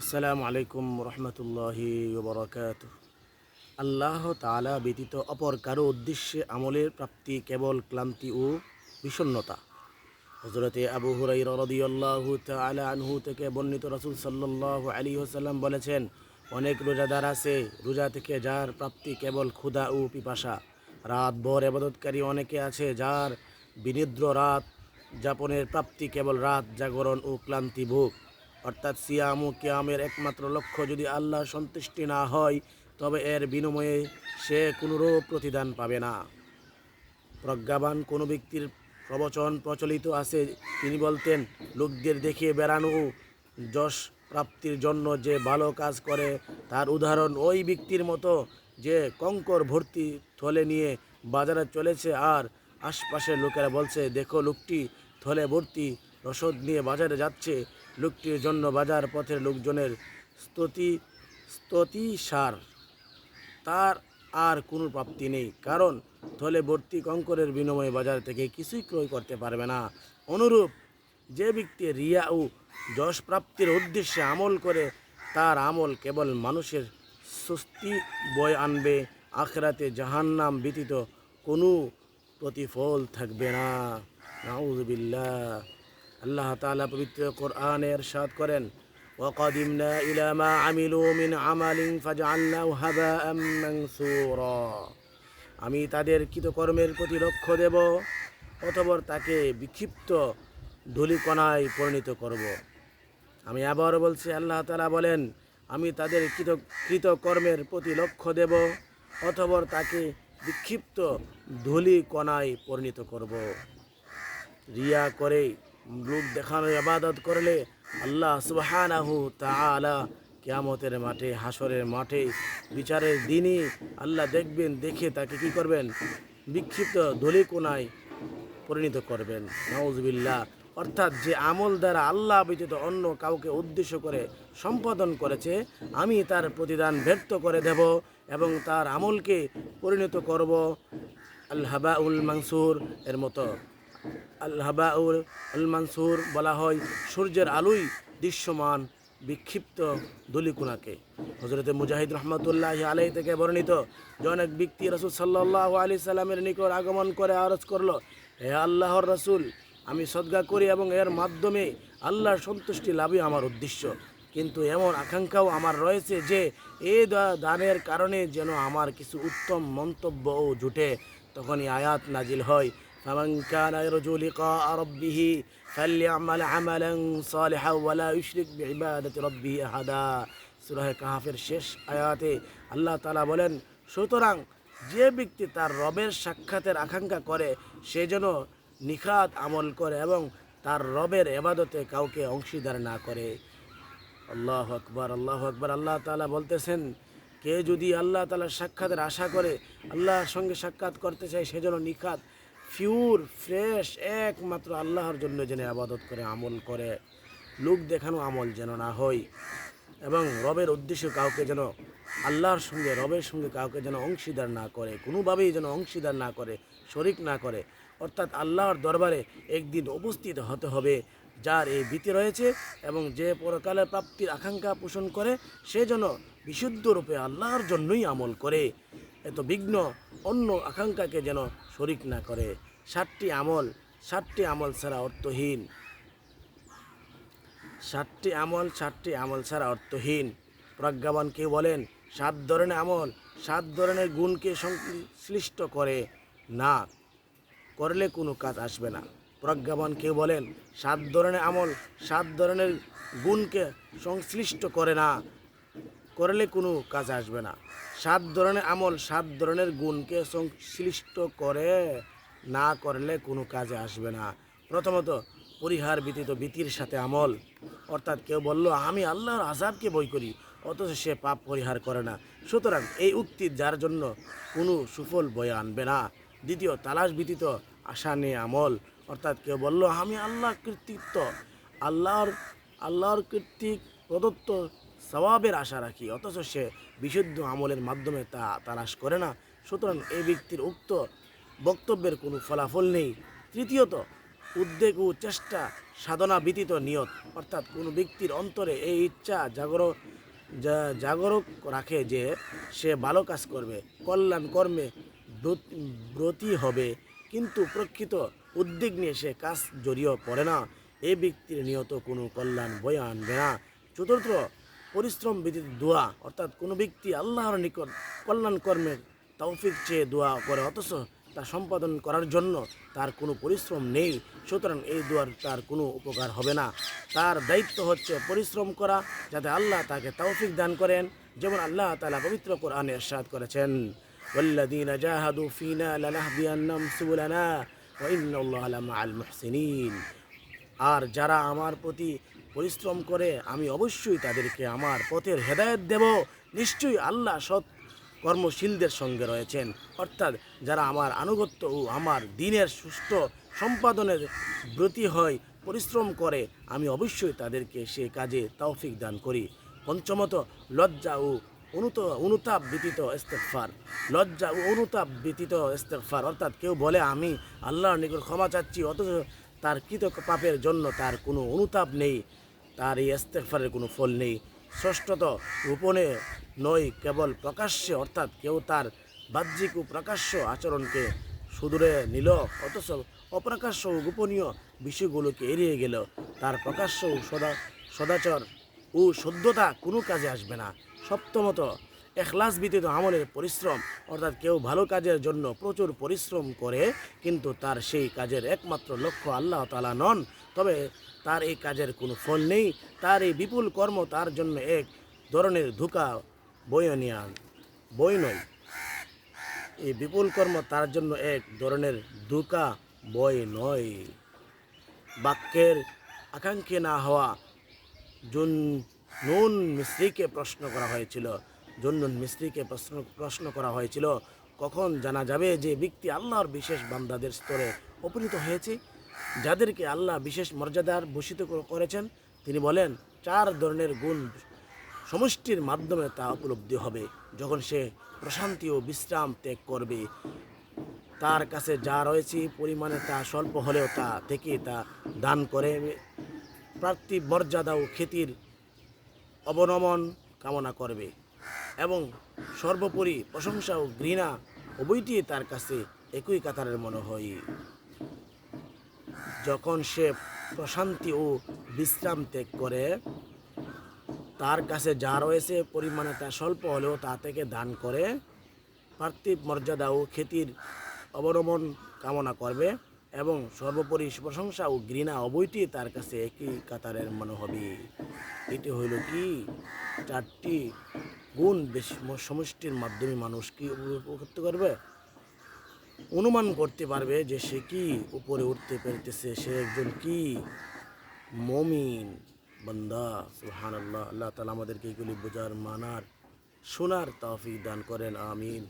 আসসালামু আলাইকুম রহমতুল্লাহি বরকাত আল্লাহ তালা ব্যতীত অপর কারও উদ্দেশ্যে আমলের প্রাপ্তি কেবল ক্লান্তি ও বিষণ্নতা হজরতে আবু হুরাই রদিয়াল্লাহু তালা আনহু থেকে বর্ণিত রসুল সাল্লাহ আলী হোসাল্লাম বলেছেন, অনেক রোজাদার আছে, রোজা থেকে যার প্রাপ্তি কেবল ক্ষুধা ও পিপাসা। রাত ভর এবাদতকারী অনেকে আছে যার বিনিদ্র রাত যাপনের প্রাপ্তি কেবল রাত জাগরণ ও ক্লান্তি ভোগ। অর্থাৎ সিয়াম ও কিয়ামের একমাত্র লক্ষ্য যদি আল্লাহ সন্তুষ্টি না হয়, তবে এর বিনিময়ে সে কোনোরূপ প্রতিদান পাবে না। প্রজ্ঞাবান কোনো ব্যক্তির প্রবচন প্রচলিত আছে, তিনি বলতেন, লোকদের দেখিয়ে বেড়ানো যশ প্রাপ্তির জন্য যে ভালো কাজ করে, তার উদাহরণ ওই ব্যক্তির মতো যে কঙ্কর ভর্তি থলে নিয়ে বাজারে চলেছে আর আশপাশের লোকেরা বলছে, দেখো লোকটি থলে ভর্তি রসদ নিয়ে বাজারে যাচ্ছে লোকটির জন্য বাজার পথের লোকজনের স্তুতি স্তুতি সার। তার আর কোনো প্রাপ্তি নেই, কারণ থলে ভর্তি কঙ্করের বিনিময়ে বাজার থেকে কিছুই ক্রয় করতে পারবে না। অনুরূপ যে ব্যক্তি রিয়া ও যশ প্রাপ্তির উদ্দেশ্যে আমল করে, তার আমল কেবল মানুষের স্বস্তি বয় আনবে, আখরাতে জাহান্নাম ব্যতীত কোনো প্রতিফল থাকবে না। নাউজুবিল্লাহ আল্লাহ তাআলা পবিত্র কোরআনে ইরশাদ করেন وقدمنا إلى ما عملوا من عمل فجعلناه هباء منثورا আমি তাদের কৃতকর্মের প্রতি লক্ষ্য দেব অতপর তাকে বিক্ষিপ্ত ধূলিকণায় পরিণত করব আমি আবার বলছি আল্লাহ তাআলা বলেন আমি তাদের কৃত কৃতকর্মের প্রতি লক্ষ্য দেব অতপর তাকে বিক্ষিপ্ত ধূলিকণায় পরিণত করব রিয়া করে লোক দেখানোর আবাদত করলে আল্লাহ সুবহানাহু তাআলা কিয়ামতের মাঠে হাসরের মাঠে, বিচারের দিনই আল্লাহ দেখবেন, দেখে তাকে কি করবেন? বিক্ষিপ্ত ধলিকোনায় পরিণত করবেন। নাউজবিল্লাহ। অর্থাৎ যে আমল দ্বারা আল্লাহ ব্যতীত অন্য কাউকে উদ্দেশ্য করে সম্পাদন করেছে, আমি তার প্রতিদান ব্যর্থ করে দেব এবং তার আমলকে পরিণত করব। আল হাবাউল মানসুর এর মতো। আল হাবাউল আল মানসুর বলা হয়, সূর্যের আলোই দৃশ্যমান, বিক্ষিপ্ত দলিকুনাকে হজরতে মুজাহিদ রহমতুল্লাহ আলাই থেকে বর্ণিত যে অনেক ব্যক্তি রসুল সাল্লাহ আলি সাল্লামের নিকট আগমন করে আরজ করল, হে আল্লাহর রসুল, আমি সদ্গা করি এবং এর মাধ্যমে আল্লাহর সন্তুষ্টি লাভই আমার উদ্দেশ্য। কিন্তু এমন আকাঙ্ক্ষাও আমার রয়েছে যে এই দানের কারণে যেন আমার কিছু উত্তম মন্তব্য ও জুটে। তখনই আয়াত নাজিল হয় فمن كان يرجو لقاء ربه فليعمل عملا صالحا ولا يشرك بعبادة ربه أحدا সূরা কাহাফের শেষ আয়াতে আল্লাহ তাআলা বলেন সুতরাং যে ব্যক্তি তার রবের সাক্ষাতের আকাঙ্ক্ষা করে সে যেন নিখাত আমল করে এবং তার রবের এবাদতে কাউকে অংশীদার না করে আল্লাহ আকবর আল্লাহ আকবর আল্লাহ তাআলা বলতেছেন কে যদি আল্লাহ তাআলার সাক্ষাতের আশা করে আল্লাহর সঙ্গে সাক্ষাৎ করতে চায় সে যেন নিখাত পিওর ফ্রেশ একমাত্র আল্লাহর জন্য যেন আবাদত করে, আমল করে। লোক দেখানো আমল যেন না হয়। এবং রবের উদ্দেশ্য কাউকে যেন, আল্লাহর সঙ্গে, রবের সঙ্গে কাউকে যেন অংশীদার না করে, কোনোভাবেই যেন অংশীদার না করে, শরিক না করে। অর্থাৎ আল্লাহর দরবারে একদিন উপস্থিত হতে হবে। যার এই ভীতি রয়েছে এবং যে পরকালের প্রাপ্তির আকাঙ্ক্ষা পোষণ করে, সে যেন বিশুদ্ধ রূপে আল্লাহর জন্যই আমল করে। এত বিঘ্ন অন্য আকাঙ্ক্ষাকে যেন শরিক না করে। ষাটটি আমল ষাটটি আমল ছাড়া অর্থহীন। ষাটটি আমল ষাটটি আমল ছাড়া অর্থহীন। প্রজ্ঞাবান কেউ বলেন, সাত ধরনের আমল, সাত ধরনের গুণকে সংশ্লিষ্ট করে। না, করলে কোনো কাজ আসবে না। প্রজ্ঞাবান কেউ বলেন, সাত ধরনের আমল, সাত ধরনের গুণকে সংশ্লিষ্ট করে না। করলে কোনো কাজ আসবে না। সাত ধরনের আমল, সাত ধরনের গুণকে সংশ্লিষ্ট করে না করলে কোনো কাজে আসবে না। প্রথমত, পরিহার ব্যতীত ভীতির সাথে আমল। অর্থাৎ কেউ বলল, আমি আল্লাহর আজাবকে বই করি, অথচ সে পাপ পরিহার করে না। সুতরাং এই উক্তি যার জন্য কোনো সুফল বয়ে আনবে না। দ্বিতীয়, তালাশ ব্যতীত আশা নিয়ে আমল। অর্থাৎ কেউ বলল, আমি আল্লাহ কৃতিত্ব, আল্লাহর আল্লাহর কর্তৃক প্রদত্ত স্বভাবের আশা রাখি, অথচ সে বিশুদ্ধ আমলের মাধ্যমে তা তালাশ করে না। সুতরাং এই ব্যক্তির উক্ত বক্তব্যের কোনো ফলাফল নেই। তৃতীয়ত, উদ্বেগ ও চেষ্টা সাধনা ব্যতীত নিয়ত, অর্থাৎ কোনো ব্যক্তির অন্তরে এই ইচ্ছা জাগর জাগরক রাখে যে সে ভালো কাজ করবে, কল্যাণ কর্মে ব্রতী হবে। কিন্তু প্রকৃত উদ্বেগ নিয়ে সে কাজ জড়িয়ে পড়ে না এই ব্যক্তির নিয়ত কোনো কল্যাণ বয়ে আনবে না চতুর্থ পরিশ্রম ব্যতীত দোয়া অর্থাৎ কোনো ব্যক্তি আল্লাহর নিকট কল্যাণ কর্মের তৌফিক চেয়ে দোয়া করে অথচ তা সম্পাদন করার জন্য তার কোনো পরিশ্রম নেই সুতরাং এই দোয়ার তার কোনো উপকার হবে না তার দায়িত্ব হচ্ছে পরিশ্রম করা যাতে আল্লাহ তাকে তৌফিক দান করেন যেমন আল্লাহ তালা পবিত্র কোরআনে এরশাদ করেছেন والذين جاهدوا فينا لنهدينهم سبلنا আল আর যারা আমার প্রতি পরিশ্রম করে, আমি অবশ্যই তাদেরকে আমার পথের হেদায়ত দেব। নিশ্চয়ই আল্লাহ সৎ কর্মশীলদের সঙ্গে রয়েছেন। অর্থাৎ যারা আমার আনুগত্য ও আমার দিনের সুস্থ সম্পাদনের ব্রতী হয় পরিশ্রম করে, আমি অবশ্যই তাদেরকে সে কাজে তৌফিক দান করি। পঞ্চমত, লজ্জা ও অনুত, অনুতাপ ব্যতীত ইস্তেকফার লজ্জা অনুতাপ ব্যতীত ইস্তেকফার অর্থাৎ কেউ বলে, আমি আল্লাহর নিকট ক্ষমা চাচ্ছি, অথচ তার কৃত পাপের জন্য তার কোনো অনুতাপ নেই, তার এই ইস্তেকফারের কোনো ফল নেই। ষষ্ঠত, গোপনে নয়, কেবল প্রকাশ্যে, অর্থাৎ কেউ তার বাহ্যিক ও প্রকাশ্য আচরণকে সুদূরে নিল, অথচ অপ্রকাশ্য ও গোপনীয় বিষয়গুলোকে এড়িয়ে গেল। তার প্রকাশ্য ও সদা, সদাচর ও সদ্যতা কোনো কাজে আসবে না। সপ্তমত, এখলাস ব্যতীত আমলের পরিশ্রম। অর্থাৎ কেউ ভালো কাজের জন্য প্রচুর পরিশ্রম করে, কিন্তু তার সেই কাজের একমাত্র লক্ষ্য আল্লাহ তালা নন। তবে তার এই কাজের কোনো ফল নেই। তার এই বিপুল কর্ম তার জন্য এক ধরনের ধোকা বয়ে নিয়ে বই নয়। এই বিপুল কর্ম তার জন্য এক ধরনের ধোকা বই নয়। বাক্যের আকাঙ্ক্ষী না হওয়া, জুন নুন মিস্ত্রিকে প্রশ্ন করা হয়েছিল। জুন্নুন মিস্ত্রিকে প্রশ্ন প্রশ্ন করা হয়েছিল, কখন জানা যাবে যে ব্যক্তি আল্লাহর বিশেষ বান্দাদের স্তরে উপনীত হয়েছে? যাদেরকে আল্লাহ বিশেষ মর্যাদার ভূষিত করেছেন, তিনি বলেন, চার ধরনের গুণ সমষ্টির মাধ্যমে তা উপলব্ধি হবে। যখন সে প্রশান্তি ও বিশ্রাম ত্যাগ করবে, তার কাছে যা রয়েছে পরিমাণে তা স্বল্প হলেও তা থেকে তা দান করে প্রার্থী মর্যাদা ও খ্যাতির অবনমন কামনা করবে এবং সর্বোপরি প্রশংসা ও ঘৃণা উভয়টি তার কাছে একই কাতারের মনে হয় যখন সে প্রশান্তি ও বিশ্রাম ত্যাগ করে, তার কাছে যা রয়েছে পরিমাণে তা স্বল্প হলেও তা থেকে দান করে, পার্থিব মর্যাদা ও খ্যাতির অবলম্বন কামনা করবে এবং সর্বোপরি প্রশংসা ও ঘৃণা উভয়টি তার কাছে একই কাতারের মনে হবে এটি হইল কি? চারটি গুণ বেশি সমষ্টির মাধ্যমে মানুষ কি করতে পারবে? অনুমান করতে পারবে যে সে কি উপরে উঠতে পেরেছে সে একজন কি? মমিন বান্দা। সুহান আল্লাহ আল্লাহ তালা আমাদেরকে এগুলি বোঝার, মানার, শোনার তৌফিক দান করেন। আমিন।